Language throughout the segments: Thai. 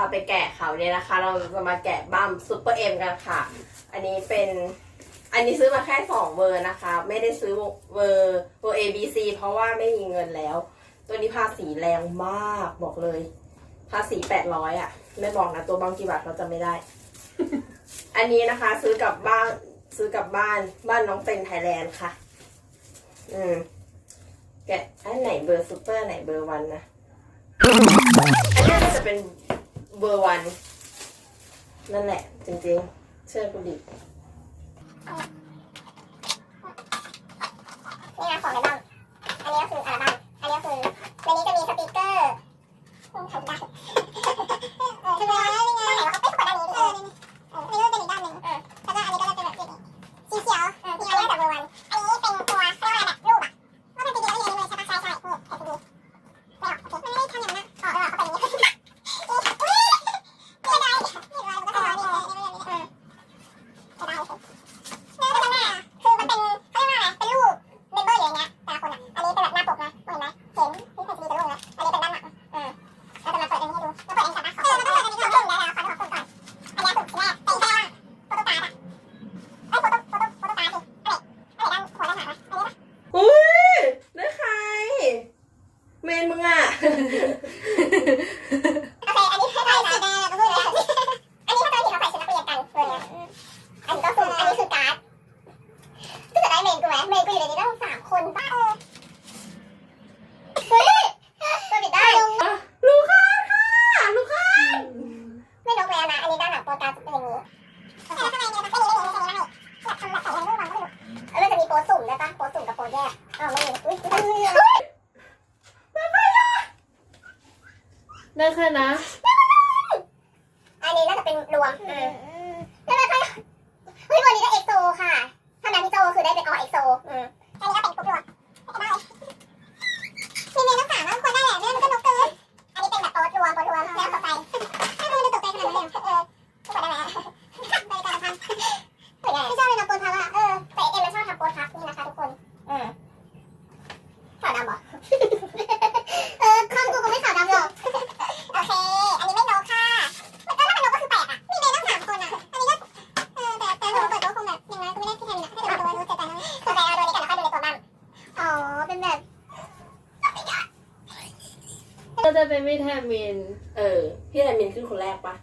าไปแกะเขาเนี่ยนะคะ เราจะมาแกะบัมซุปเปอร์เอ็มกันค่ะ อันนี้เป็นอันนี้ซื้อมาแค่สองเวอร์นะคะ ไม่ได้ซื้อเวอร์เวอร์ ABC เพราะว่าไม่มีเงินแล้ว ตัวนี้ภาษีแรงมากบอกเลย ภาษีแปดร้อยอะ ไม่บอกนะตัวบางกี่บาทเราจะไม่ได้ อันนี้นะคะซื้อกับบ้านซื้อกับบ้านบ้านน้องเป็นไทยแลนด์ค่ะ อืมแกอันไหนเบอร์ซูเปอร์ไหนเบอร์วันนะอันนี้จะเป็น เบอร์วัน นั่นแหละ จริงๆ เชื่อกูดินี่นะของในบ้างอันนี้ก็คืออัลบั้มอันนี้ก็คือ รามิน เออ พี่รามินขึ้นคนแรกปะ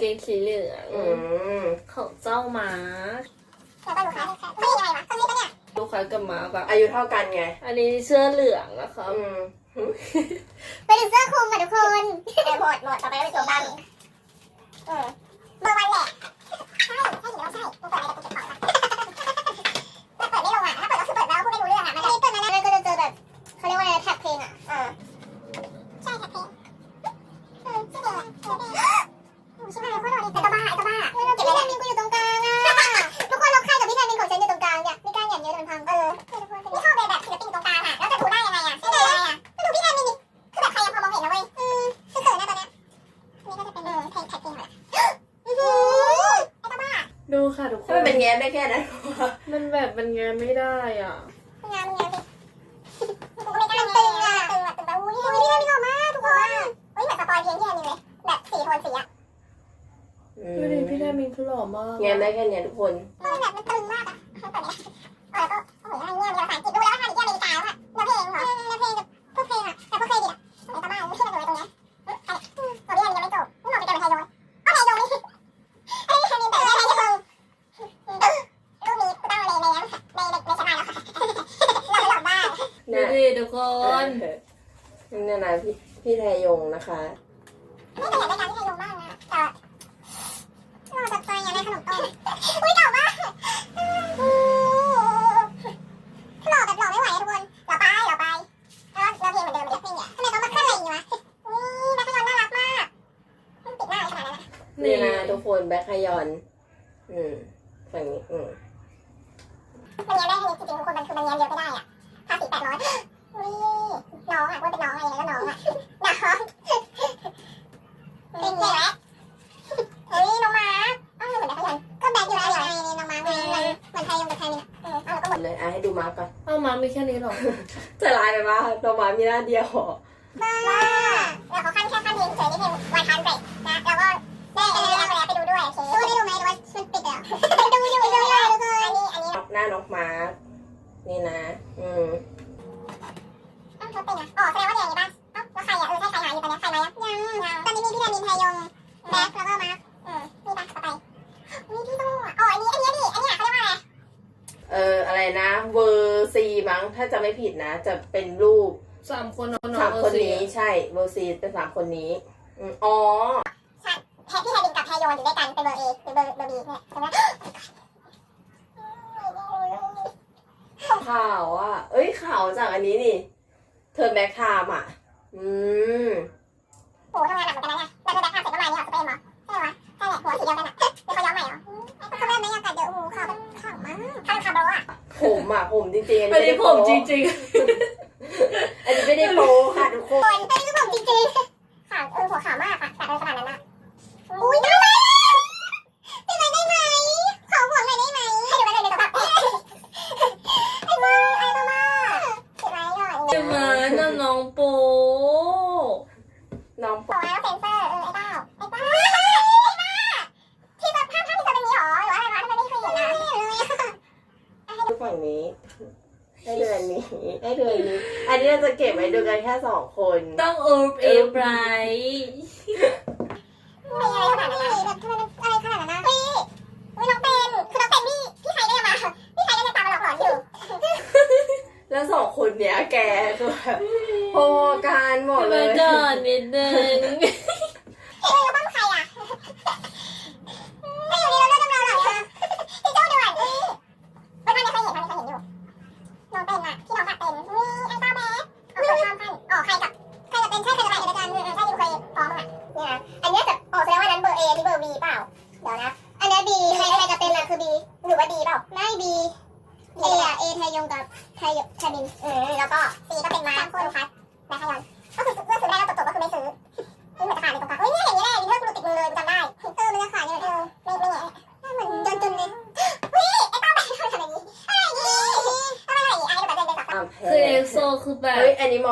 เกงสีเหลืองของเจ้าม้าแล้วก็ลูกค้าคนนี้ยังไงวะคนนี้ปะเนี่ยลูกค้ากับม้าแบบอายุเท่ากันไง อันนี้เสื้อเหลืองนะคะอืไปดูเสื้อคลุมอะทุกคนหมดหมดต่อไปก็เป็นตัวบ้าง มได้แค่นั้นมันแบบมันแง้มไม่ได้อะงานงานมันตึงอะตึงอะตึงแบบอุ้ยอุ้ยนี่นี่ออกมาทุกคนอุ้ยเหมือนสปอยเพียงแค่นี้เลยแบบสีโทนสีอะดูดิพี่แทมินคือหล่อมากแง้มได้แค่เนี้ยทุกคน แบ็คฮยอน อืมฝั่งนี้อืมมันเนี้ยได้จริงๆทุกคนมันคือมันเนี้ยเยอะไม่ได้อะภาษีแปดร้อยอุ้ยน้องอะว่าเป็นน้องอะไรแล้วน้องอะน้องเป็นไงวะเฮ้ยน้องมาร์คอ้าวเหมือนแบ็คยอนก็แบ็คอยู่แล้วไงนี่น้องมาร์คเหมือนเหมือนไทยยงกับไทยนี่เออเอาแล้วก็หมดเลยอะให้ดูมาร์กก่อนเอามามีแค่นี้หรอจะลายไปว่าตัวมาร์คมีหน้าเดียวเหรอ บ้าแล้วเขาขั้นแค่ขั้นเดียวเฉยๆนี่เป็นวันทันเบรกนะแล้วก็ได้เอเอไปแล้วไปดูด้วยโอเคดูได้ดูไหมดูว่ามันปิดแล้วดูอยู่ดูเลยทุกคนอันนี้อันนี้ หน้านกมาร์กนี่นะ อืม อ้าว เขาเป็นอะอ๋อแสดงว่าเดี๋ยวนี้ป่ะเอ้าแล้วใครอะเออใช่ใครหาอยู่ตอนนี้ใครมายังยังตอนนี้มีพี่แดมินไทยงแบ็คแล้วก็มาร์คอืมนี่ป่ะต่อไปนี่พี่โซ่อะอ๋ออันนี้อันนี้ดิอันนี้เขาเรียกว่าอะไรเอออะไรนะเวอร์ซีมั้งถ้าจะไม่ผิดนะ จะเป็นรูปสามคนน้องสามๆคนเออนี้สิใช่เวอร์ซีเป็นสามคนนี้อืมอ๋อใช่แทพี่ไทยบินกับไทยโยนอยู่ด้วยกันเป็นเบอร์เอหรือเบอร์เบอร์บีเนี่ยใช่ไหมข่าวอะเอ้ยข่าวจากอันนี้นี่ เธอแบ็คไทม์อะ อืมโหทำงานหนักเหมือนกันนะเนี่ยแต่คือแบ็คทำเสร็จประมาณนี้เหรอสเปนเหรอใช่ไหมใช่แหละหัวสีเดียวกันอะเป็นเขาย้อมใหม่เหรอเขาเล่นไหมอากาศเยอะโอ้โหข่าวแบบข่าวมากข่าวคาร์โบอะผมอะผมจริงๆอันไม่นี้ได้ผโป๊มจริงอันนี้ไม่ได้โป๊ค่ะทุกคนคนอันนี้คือผมจริงๆข่าวเออหัวข่าวมากอะแต่เออขนาดนั้นอะอุ้ยได้ไหมได้ไหมได้ไหมขอหัวหน่อยได้ไหมให้ดูไปเลยในโทรศัพท์ไอ้บ้าไอ้บ้าบ้าเก็บไว้ก่อน ๆใช่ไหมนั่นน้องโป น้อง บอกแล้วเซ็นเซอร์เออไอ้บ้าไอ้บ้าไอ้บ้าที่แบบภาพภาพที่เจอเป็นนี้หรอหรือว่าอะไรวะทำไมไม่เคยเห็นนะ ดูฝั่งนี้ ให้เดือนนี้ ให้เดือนนี้ อันนี้เราจะเก็บไว้ดูกัน แค่สองค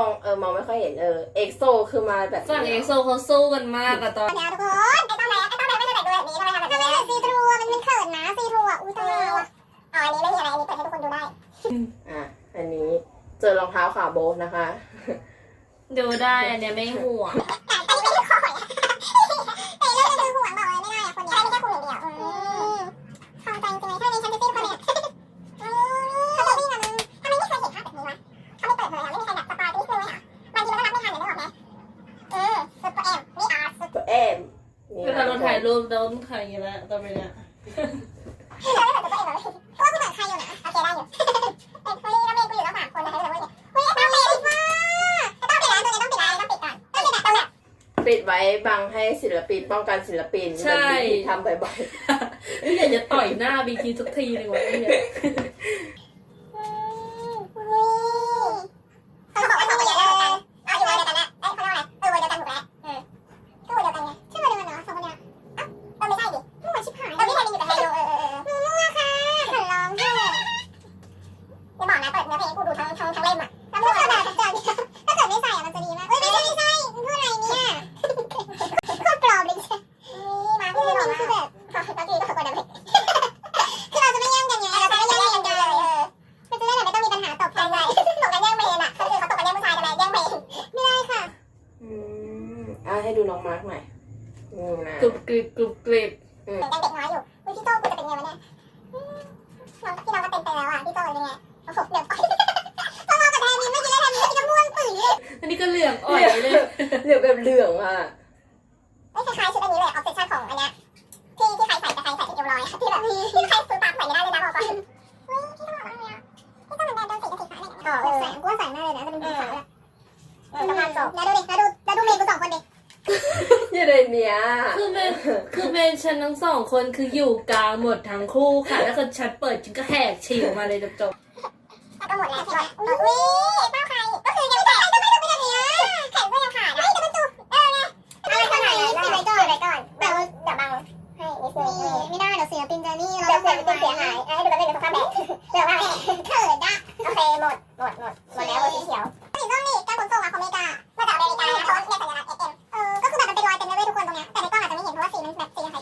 อันนี้มองเออมองไม่ค่อยเห็นเออเอ็กโซคือมาแบบฝั่งเอ็กโซเขาสู้กันมากอะตอนเนี่ยทุกคนไอ้ต้าแบบไอ้ต้าแบบไม่ได้แต่งตัวแบบนี้ทำไมทำแบบนี้ซีทรูมันมันเขินนะซีทรูอะอุ้ยตายแล้วอะอ๋ออันนี้ไม่มีอะไรอันนี้เปิดให้ทุกคนดูได้อะอันนี้เจอรองเท้าขาโบทนะคะ ดูได้อันเนี้ยไม่ห่วง มือนใครอยู่นะโอเคได้อยู่เป็นเฮ้ยแล้วเมย์กูอยู่ตั้งสามคนนะคะเลยเฮ้ยไอ้ต้าเมย์ว่าไอ้ต้าปิดร้านตัวนี้ต้องปิดร้านต้องปิดก่อนต้องปิดต้องแบบปิดไว้บังให้ศิลปินป้องกันศิลปินใช่แบบที่ทำบ่อยๆอ้ยอยากจะต่อยหน้าบีทีสักทีเลยวะไอ้เนี่ย นะ คนคืออยู่กลางหมดทั้งคู่ค่ะ แล้วคนฉันเปิดฉันก็แหกฉีกอมาเลยจบก็หมดแล้วใช่ไหมอุ้ยเจ้าใครก็คือยังไม่แตกก็ไม่ต้องเป็นอะไรนะแข่งก็ยังขาดเฮ้ยแต่มันจุเออไงเอาไปก่อนเอาไปก่อนเอาไปก่อนแต่เดี๋ยวบังให้นิดนึงไม่ได้เดี๋ยวเสียปินจานี่เราเดี๋ยวเสียปินเสียหายไอ้เดี๋ยวมันเป็นสภาพแบบเดี๋ยวว่าแหลเถิดนะโอเคหมดหมดหมดหมดแล้วหมดสีเขียวสีส้มนี่การขนส่งมาของอเมริกามาจากอเมริกานะโพสต์ในสัญลักษณ์เอ็มเออก็คือแบบมันเป็นรอยเต็มเลยทุกคนตรงเนี้ยแต่ในกล้องอาจจะไม่เห็นเพราะว่าสีมันแบบสีมัน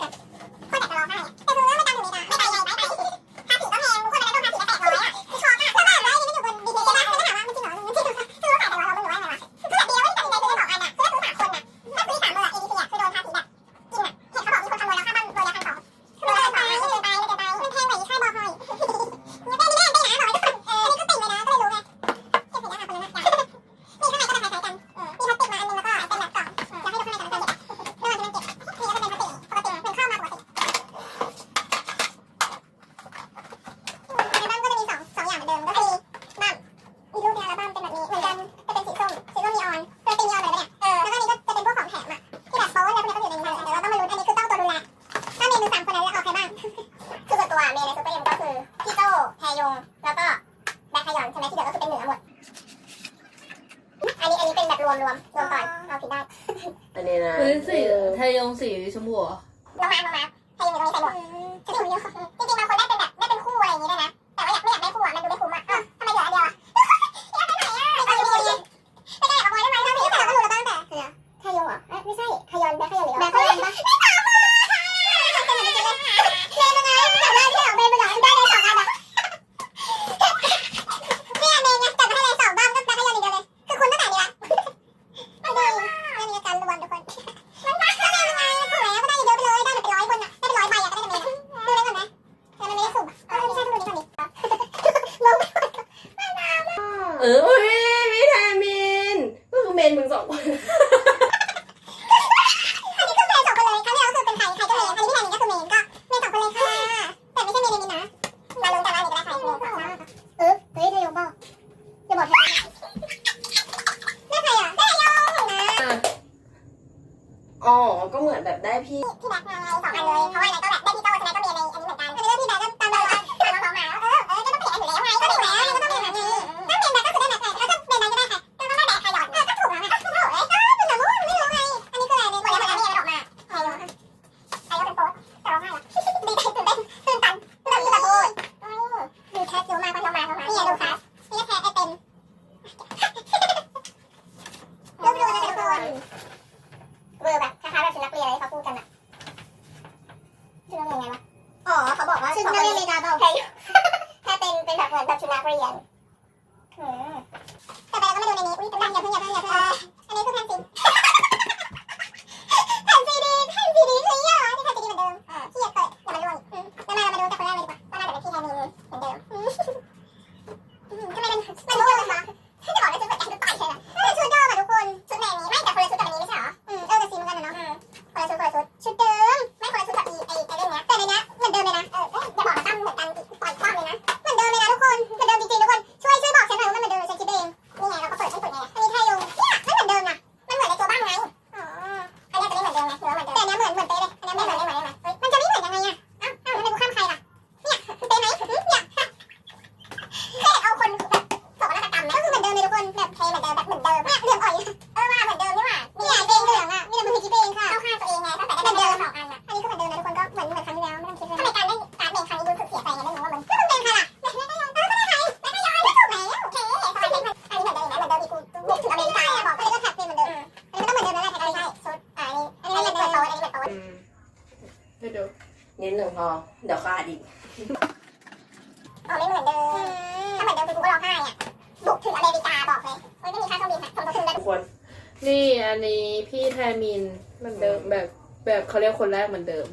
พี่แทมินเหมือนเดิมแบบแบบเขาเรียกคนแรกเหมือนเดิม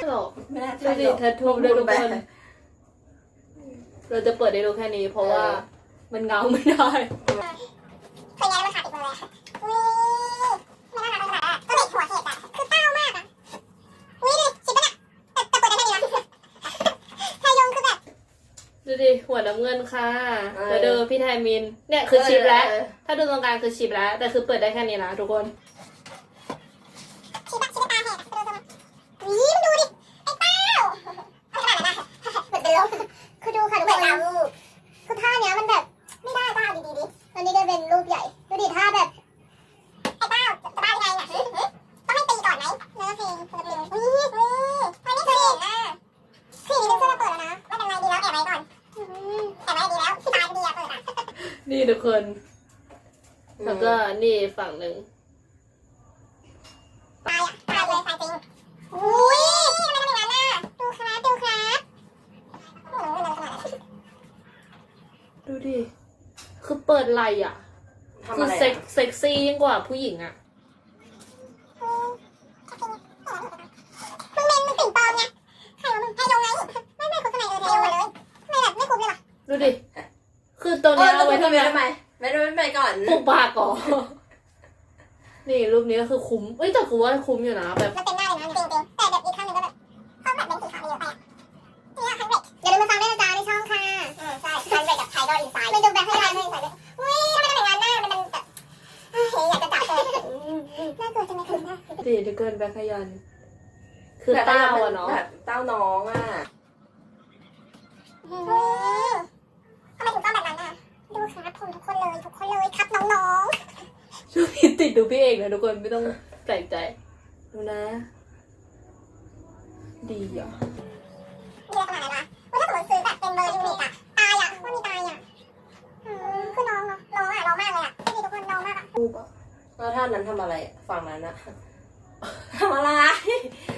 ตลกไม่น่าดูใช่ดิหรอก แททูได้ทุกคน เราจะเปิดได้ดูแค่นี้ เพราะว่ามันเงาไม่ได้ ค่ะเออเดูพี่ไทยมิน เนี่ยคือชิปแล้ว ถ้าดูตรงกลางคือชิปแล้ว แต่คือเปิดได้แค่นี้นะทุกคน ชิบะชิบะตาแหกตัวตัดูดิ ไอเต้าคือดูค่ะทุกคนรูปคือท่าเนี้ยมันแบบ ไม่ได้ท่าดีดีดิตอนนี้ก็เป็นรูปใหญ่ คนแล้วก็นี่ฝั่งหนึ่งไฟอะไฟเลยไฟจริงอุ้ยทำไม่าด้นล่ะดูครับดูครับดูดิ คือเปิดไหลอะคือเซ็กเซ็กซี่ยิ่งกว่าผู้หญิงอะ ไม่ไทำไมไม่รู้ไม่ไปก่อนปุบปากก่อนนี่รูปนี้ก็คือคุ้มเอ้ยแต่กูว่าคุ้มอยู่นะแบบมันเป็นหน้าเลยนะจริงๆแต่แบบอีกข้างนึงก็แบบข้างแบบเป็นสีขาวเยอะไปเนี่ยคันเบรกอย่าลืมมาฟังด้วยนะจ๊ะในช่องค่ะอืมใช่คันเบรกกับไทดอลอินไซด์ไปดูแบบให้ไทดอลอินไซด์ด้วยอุ้ยทำไมทำอย่างนั้นหน้ามันมันแบบเฮ้ยอยากจะจับเลยน่ากลัวจังเลยคุณหน้าดีเกินแบขยันคือเต้าอะเนาะแบบเต้าน้องอะ นะทุกคนไม่ต้องใส่ใจ ดูนะ ดีอะเรียกขนาดไหนวะถ้าสมมติซื้อแบบเป็นเบอร์ยูนิคอะตายอะว่ามีตายอะคือน้องเนาะน้องอะน้องมากเลยอะทุกคนน้องมากอะรูปอะแล้วท่านนั้นทำอะไรฝั่งนั้นอะทำอะไร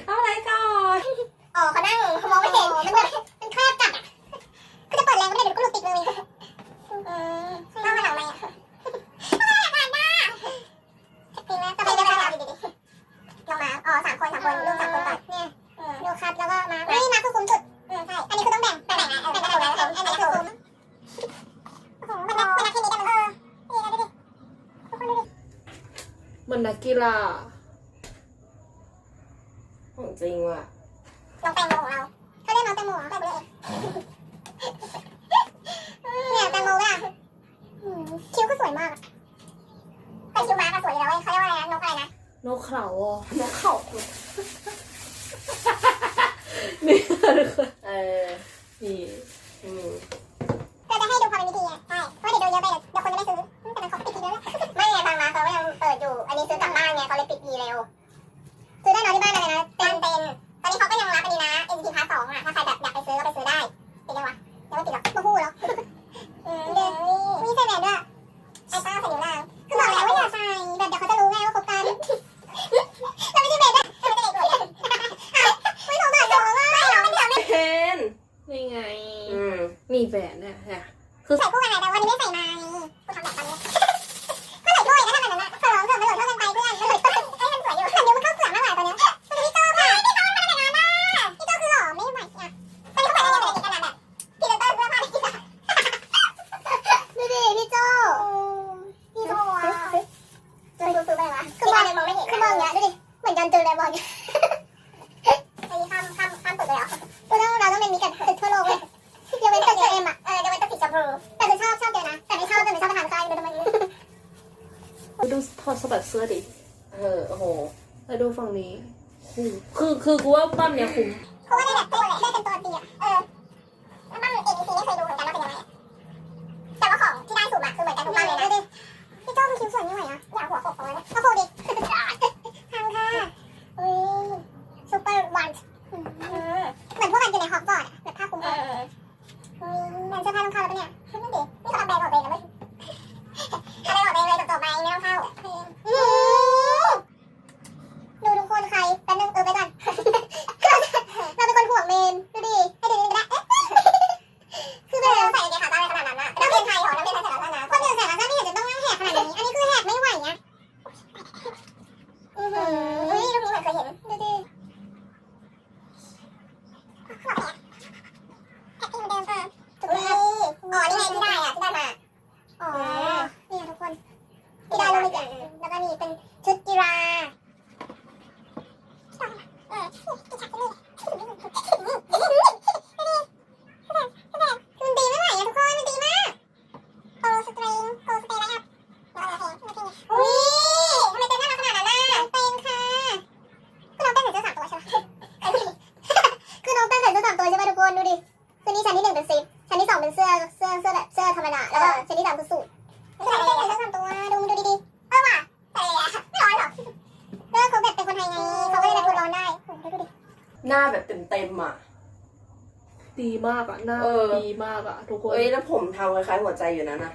ทำอะไรก่อนอ๋อเขานั่งเขามองไม่เห็นมันมันแคบจัดอะคือจะเปิดแรงก็ไม่ได้เดี๋ยวก็หลุดติดมือเออ 好きら。 มาทำไมดูถอดสบัดเสื้อดิ เออ โอ้โห แล้วดูฝั่งนี้ คือ คือกูว่าปั้มเนี่ยคุ้ม เพราะว่าเนี่ย แพ็คเกจเหมือนเดิมเออถูกไหมอ๋อนี่ไงที่ได้อะที่ได้มา อ๋อ นี่ทุกคน ที่ได้ลงอีกอย่างแล้วก็นี่เป็นชุดกีฬาเออที่ชักเลยมันดีไม่ไหวอะทุกคนมันดีมากโกสตริงโกสเตย์ไลท์อัพแล้วอะไรเพลงอุ้ยทำไมเต้นน่ารักขนาดนั้นน่ะเป็นค่ะคือน้องเต้นใส่เสื้อสามตัวใช่ไหม คือน้องเต้นใส่เสื้อสามตัวใช่ไหมทุกคนดูดิคือนี่ชั้นที่หนึ่งเป็นซิปชั้นที่สองเป็นเสื้อเสื้อเสื้อแบบเสื้อธรรมดาแล้วก็ชั้นที่สามคือสูทใส่เสื้อสามตัวดูดูดีๆเออว่ะใส่เลยอะไม่ร้อนหรอกเออเขาแบบเป็นคนไทยไงเขาก็เลยแบบทนร้อนได้โอ้โหดูดิ หน้าแบบเต็มๆอะ ดีมากอะหน้า เออ ดีมากอะ ทุกคน เอ้ยแล้วผมทำคล้ายๆหัวใจอยู่นะนะ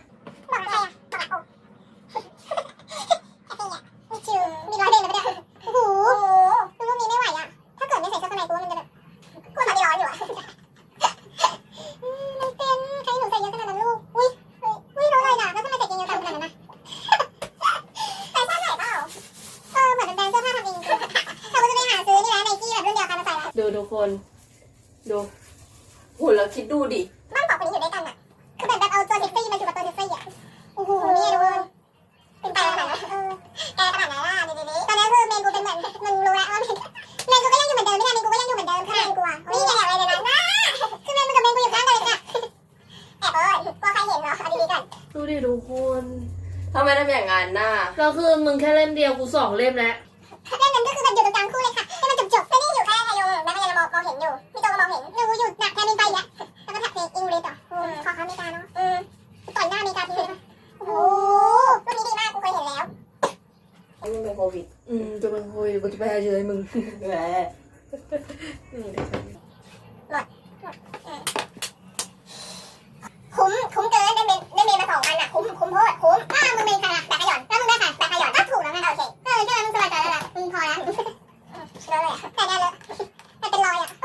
นอยู่พี่โจก็มองเห็นหนูอยู่หนักแค่มินไปอะแล้วก็แท็กเพลงอิงลิสอะอืมขอเขาอเมริกาเนาะอืมต่อยหน้าอเมริกาทีเลยปะโอ้โหรูปนี้ดีมากกูเคยเห็นแล้วนี่มันเป็นโควิดอืมจะเป็นคุยกูจะไปหาเฉยมึงแหมอืมคุ้มคุ้มเกินได้เมนได้เมนมาสองอันอะคุ้มคุ้มโพดคุ้มอ้าวมึงเมนใครล่ะแบกขยอนแล้วมึงได้ใครแบกขยอนก็ถูกแล้วไงโอเคเออใช่ไหมมึงสบายใจแล้วล่ะมึงพอแล้วเลอะเลยอะแต่เนี่ยเลอะมันเป็นรอยอะก็แบบหงุดหง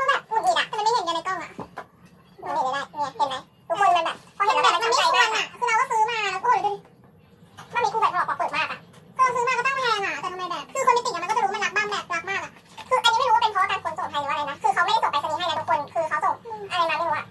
ิดอะ มันไม่เห็นกันในกล้องอะมันเห็นได้เนี่ยเห็นไหมทุกคนมันแบบพอเห็นแล้วแบบมันไม่มากอะคือเราก็ซื้อมาแล้วก็โอ้ยดูดิมันมีคู่แบบหลอกปอกเปิดมากอะก็ซื้อมาก็ต้องแพงอะแต่ทำไมแบบคือคนมีติ่งอะมันก็จะรู้มันรักบ้านแบบรักมากอะคืออันนี้ไม่รู้ว่าเป็นเพราะการขนส่งไทยหรือว่าอะไรนะคือเขาไม่ได้ส่งไปรษณีย์ให้นะทุกคนคือเขาส่งอะไรมาไม่รู้อะ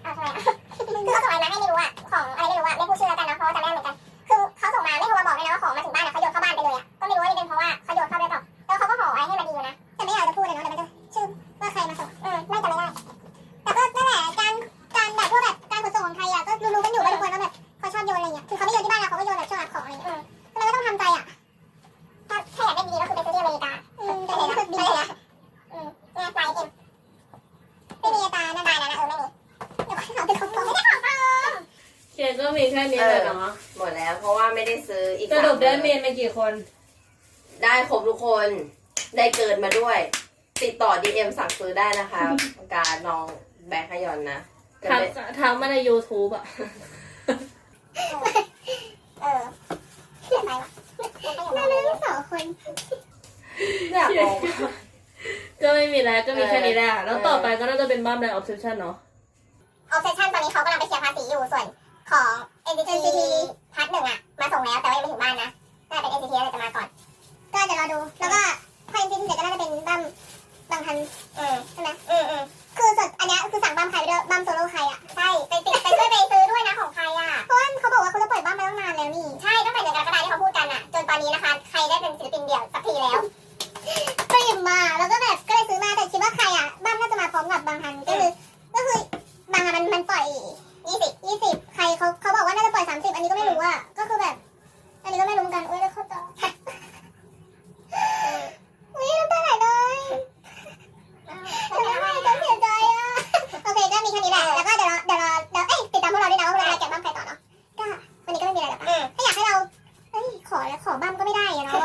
เอาทำไมอะ ได้นะคะการน้องแบกขยอนนะจะทักเป็นทักมาใน YouTube อะเออเสียไปวะเราเรื่องสองคน อยากลอง ก็ไม่มีแล้วก็มีแค่นี้แหละเออแล้วต่อไปก็น่าจะเป็นบ้ามแดงออฟเซชั่นเนาะ ออฟเซชั่นตอนนี้เขากำลังไปเสียภาษีอยู่ส่วนของ NCT พัทหนึ่งอะมาส่งแล้วแต่ว่ายังไม่ถึงบ้านนะน่าจะเป็น NCT อะไรจะมาก่อน ก็เดี๋ยวรอดู แล้วก็พอ NCT เสร็จก็น่าจะเป็นบัม บางทันอืมใช่ไหมอืมอืมคือส่วนอันเนี้ยคือสั่งบัมใครไปด้วยบัมโซโล่ใครอะใช่ไปติดไปช่วยไปซื้อด้วยนะของใครอะเพราะว่าเขาบอกว่าเขาจะปล่อยบัมมาตั้งนานแล้วนี่ใช่ตั้งแต่เดือนกรกฎาคมที่เขาพูดกันอะจนตอนนี้นะคะ ใครได้เป็นศิลปินเดี่ยวสักทีแล้วปริมมาแล้วก็แบบก็เลยซื้อมาแต่คิดว่าใครอะบ้านน่าจะมาพร้อมกับบางฮันก็คือก็คือบางฮันมันมันปล่อยยี่สิบยี่สิบใครเขาเขาบอกว่าน่าจะปล่อยสามสิบอันนี้ก็ไม่รู้อะก็คือแบบ อันนี้ก็ไม่รู้เหมือนกันอุ้ยแล้วเขาต่อ อุ้ยน้ำตาไหลเลย ทำไมต้องเสียใจอะ โอเคก็มีแค่นี้แหละ แล้วก็เดี๋ยวเราเดี๋ยวเราเดี๋ยวเอ้ยติดตามพวกเราด้วยนะว่าเราจะแกะบ้างใครต่อเนาะก็วันนี้ก็ไม่มีอะไรหรอกปะถ้าอยากให้เราเอ้ยขอขอบ้างก็ไม่ได้อะเนาะ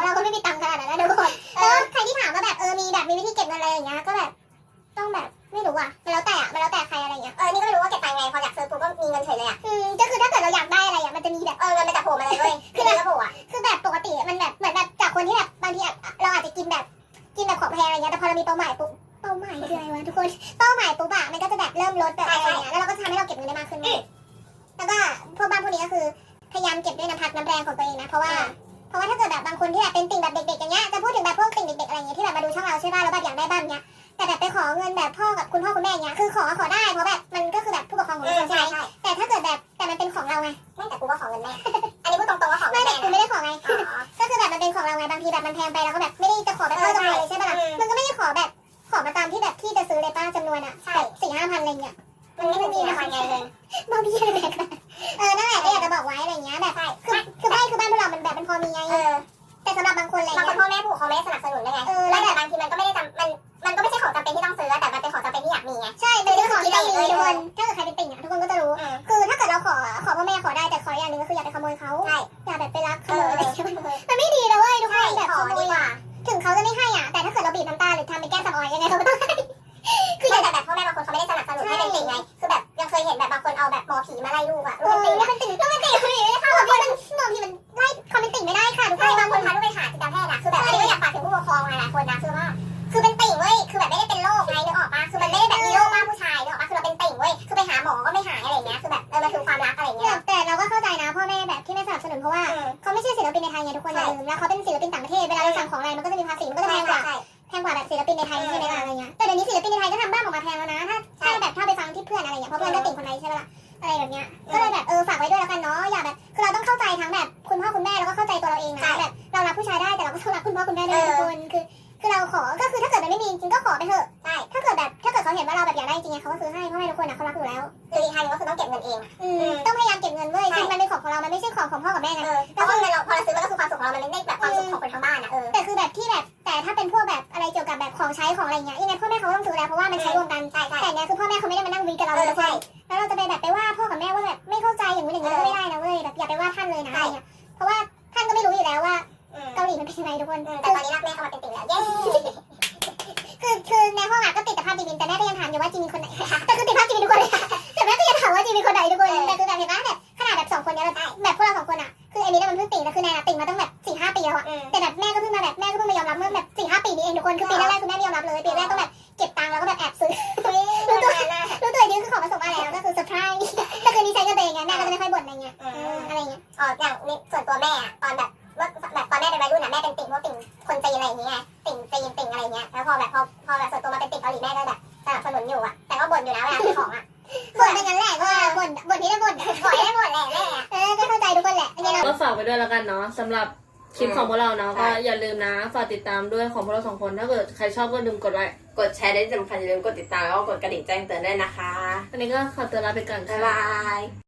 มันไม่ถึงสี่พันไงเลยบางทีอะไรแบบนั้นเออ นั่นแหละก็อยากจะบอกไว้อะไรเงี้ยแบบคือคือบ้านคือบ้านพวกเรามันแบบมันพอมีไงเออแต่สำหรับบางคนอะไรบางคเงี้นยพ่อแม่ผู้ปกครองไม่ได้สนับสนุนเลยไงเออแล้วแต่บางทีมันก็ไม่ได้จำมันมันก็ไม่ใช่ของจำเป็นที่ต้องซื้อแต่มันเป็นของจำเป็นที่อยากมีไงใช่มันเป็นของที่ต้องมีทุกคนถ้าเกิดใครเป็นติ่งอะทุกคนก็จะรู้อืมคือถ้าเกิดเราขอขอพ่อแม่ขอได้แต่ขออย่างหนึ่งก็คืออย่าไปขโมยเขาใช่อย่าแบบไปรักขเอโมยออะไรอย่างเงี้ยมันไม่ดีนะเว้ยทุกคใช่นแบบขขอโมดียกว่าถึงเขาจะไม่ให้อะแต่ถ้าเกิดเราบีบน้ำตาหรือทำเป็นแก้มสำออยยังไงเขาก็ต้องให้ คือแต่แบบพ่อแม่บางคนเขาไม่ได้สนับสนุนให้เป็นติ่งไง คือแบบยังเคยเห็นแบบบางคนเอาแบบหมอผีมาไล่ลูกอะลูกเป็นติ่งแล้วอะมันติ่งแล้วมันติ่งคนอื่นไม่ได้ค่ะบางทีมันบางทีมันไล่คอมเมนติ่งไม่ได้ค่ะทุกคนบางคนพาลูกไปหาจิตแพทย์อะคือแบบอันนี้ก็อยากฝากถึงผู้ปกครองหลายๆคนนะคือว่า คือเป็นติ่งเว้ย คือแบบไม่ได้เป็นโรคไงนึกออกปะคือมันไม่ได้แบบมีโรคบ้าผู้ชายนึกออกปะคือเราเป็นติ่งเว้ย คือไปหาหมอก็ไม่หายอะไรเงี้ย คือแบบเออมันคือความรักอะไรเงี้ย แต่เราก็เข้าใจนะพ่อแม่แบบที่ไม่สนับสนุนเพราะว่าเขาไม่ใช่ศิลปินในไทยไงทุกคนอย่าลืมแล้วเขาเป็นศิลปินต่างประเทศเวลาเราสั่งของอะไรมันก็จะมีภาษีมันก็จะแพงกว่า กว่าแบบศิลปินในไทยใช่ไหมล่ะอะไรเงี้ยแต่เดี๋ยวนี้ศิลปินในไทยก็ทำบ้านออกมาแพงแล้วนะถ้าถ้าแบบถ้าไปฟังที่เพื่อนอะไรเงี้ยเพราะเพื่อนก็ติ่งคนไทยใช่ไหมล่ะอะไรแบบเนี้ยก็เลยแบบเออฝากไว้ด้วยแล้วกันเนาะอย่าแบบคือเราต้องเข้าใจทั้งแบบคุณพ่อคุณแม่แล้วก็เข้าใจตัวเราเองนะแบบเรารักผู้ชายได้แต่เราก็ต้องรักคุณพ่อคุณแม่ด้วยทุกคนคือ คือเราขอก็คือถ้าเกิดมันไม่มีจริงก็ขอไปเถอะใช่ถ้าเกิดแบบถ้าเกิดเขาเห็นว่าเราแบบอยากได้จริงเขาก็ซื้อให้เพราะให้ทุกคนนะเขารักอยู่แล้วคืออีกทางหนึงก็คือต้องเก็บเงินเองอะอืมต้องพยายามเก็บเงินเว้ยใช่คือมันเป็นของของเรามันไม่ใช่ของของพ่อกับแม่ไงเออเพราะว่าเงินเราพอเราซื้อมันก็คือความสุขของเรามันไม่ได้แบบความสุขของคนทั้งบ้านอะเออแต่คือแบบที่แบบแต่ถ้าเป็นพวกแบบอะไรเกี่ยวกับแบบของใช้ของอะไรเงี้ยยังไงพ่อแม่เขาก็ต้องซื้อแล้วเพราะว่ามันใช้รวมกันใช่ใช่แต่เนี้ยคือพ่อแม่เขาไม่ได้มานั่งวีกับเราเอเลอยใช่แล้วเราจะไปแบบไปว่าพ่อกับแม่ว่าแบบไม่เข้าใจอย่างนู้นอย่างนี้ก็ไม่ได้นะเว้ยแบบอย่าไปว่าท่านเลยนะอะไรเงี้ยเพราะว่าท่านก็ไม่รู้อยู่แล้วว่าอืม เกาหลีมันเป็นยังไงทุกคนอืมแต่ตอนนี้รักแม่เข้ามาเป็นติ่งแล้วเย้คือคือในห้องอะก็ติดแต่ภาพจีมินแต่แม่ก็ยังถามอยู่ว่าจีมินคนไหนแต่คือติดภาพจีมินทุกคนเลย คลิปของพวกเราเนาะใช่ ก็อย่าลืมนะฝากติดตามด้วยของพวกเราสองคนถ้าเกิดใครชอบก็ลืมกดไลค์กดแชร์ได้ที่สำคัญอย่าลืมกดติดตามแล้วก็กดกระดิ่งแจ้งเตือนด้วยนะคะอันนี้ก็ขอตัวลาไปก่อนบ๊าค่ะ ยบาย